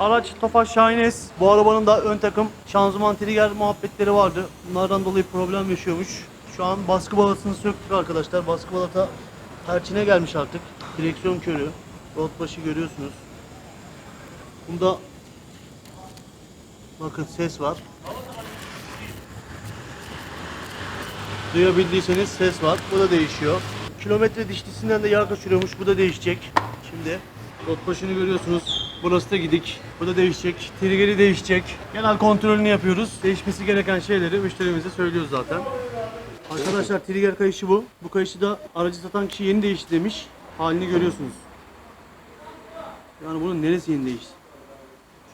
Araç Tofaş Şahin S. Bu arabanın da ön takım şanzıman trigger muhabbetleri vardı. Bunlardan dolayı problem yaşıyormuş. Şu an baskı balasını söktük arkadaşlar. Baskı balata terçine gelmiş artık. Direksiyon körü. Rot başı görüyorsunuz. Bunda bakın ses var. Duyabildiyseniz ses var. Bu da değişiyor. Kilometre dişlisinden de yağ kaçırıyormuş. Bu da değişecek. Şimdi rot başını görüyorsunuz. Burası da gidik. Bu da değişecek. Trigger'i değişecek. Genel kontrolünü yapıyoruz. Değişmesi gereken şeyleri müşterimize söylüyoruz zaten. Arkadaşlar trigger kayışı bu. Bu kayışı da aracı satan kişi yeni değişti demiş. Halini görüyorsunuz. Yani bunun neresi yeni değişti?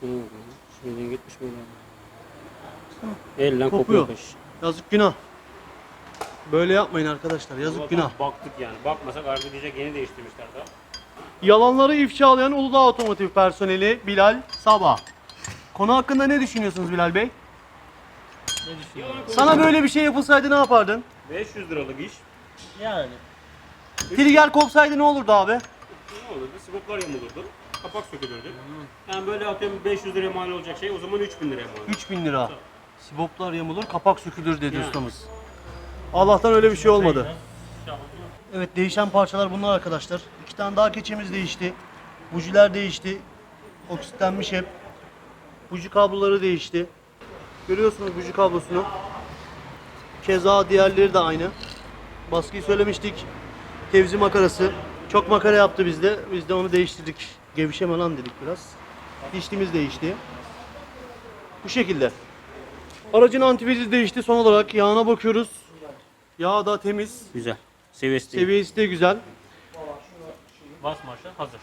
Bakın. Şuradan gitmiş böyle. Elden Kopuyor. kopuyor kış. Yazık günah. Böyle yapmayın arkadaşlar. Yazık günah. Baktık yani. Bakmasak artık diyecek yeni değiştirmişler daha. Yalanları ifşalayan Uludağ Otomotiv personeli Bilal Sabah. Konu hakkında ne düşünüyorsunuz Bilal Bey? Ne düşünüyorsun? Sana böyle bir şey yapılsaydı ne yapardın? 500 liralık iş. Yani. Trigger kopsaydı ne olurdu abi? Ne olurdu? Siboplar yamulurdu. Kapak sökülürdü. Yani böyle atıyorum 500 liraya mal olacak şey o zaman 3000 liraya mal. 3000 lira. Siboplar yamulur, kapak sökülür dedi Yani. ustamız. Allah'tan öyle bir şey olmadı. Evet değişen parçalar bunlar arkadaşlar. İki tane daha keçemiz değişti. Bujiler değişti. Oksitlenmiş hep. Buji kabloları değişti. Görüyorsunuz buji kablosunu. Keza diğerleri de aynı. Baskıyı söylemiştik. Tevzi makarası. Çok makara yaptı bizde. Biz de onu değiştirdik. Gevşeme lan dedik biraz. Dişlimiz değişti. Bu şekilde. Aracın antifrizi değişti. Son olarak yağına bakıyoruz. Yağ da temiz. Güzel. Seviyesi. Seviyesi de güzel. Bas marşa hazır.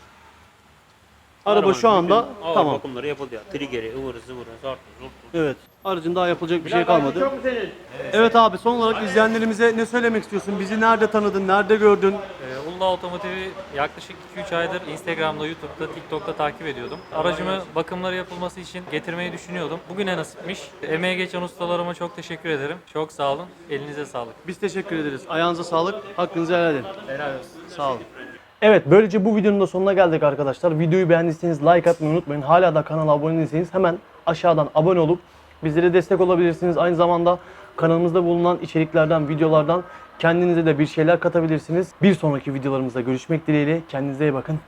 Araba Arabanın şu anda bütün ağır tamam. bakımları yapıldı ya. Triggeri, ıvırı, zıvırı, zartı, zurtu. Evet. Aracın daha yapılacak bir şey kalmadı. Evet abi son olarak izleyenlerimize ne söylemek istiyorsun? Bizi nerede tanıdın? Nerede gördün? Ee, Uludağ Otomotiv'i yaklaşık 2-3 aydır Instagram'da, YouTube'da, TikTok'ta takip ediyordum. Aracımı bakımları yapılması için getirmeyi düşünüyordum. Bugüne nasipmiş. Emeğe geçen ustalarıma çok teşekkür ederim. Çok sağ olun. Elinize sağlık. Biz teşekkür ederiz. Ayağınıza sağlık. Hakkınızı helal edin. Helal olsun. Sağ olun. Evet böylece bu videonun da sonuna geldik arkadaşlar. Videoyu beğendiyseniz like atmayı unutmayın. Hala da kanala abone değilseniz hemen aşağıdan abone olup bizlere destek olabilirsiniz. Aynı zamanda kanalımızda bulunan içeriklerden, videolardan kendinize de bir şeyler katabilirsiniz. Bir sonraki videolarımızda görüşmek dileğiyle. Kendinize iyi bakın.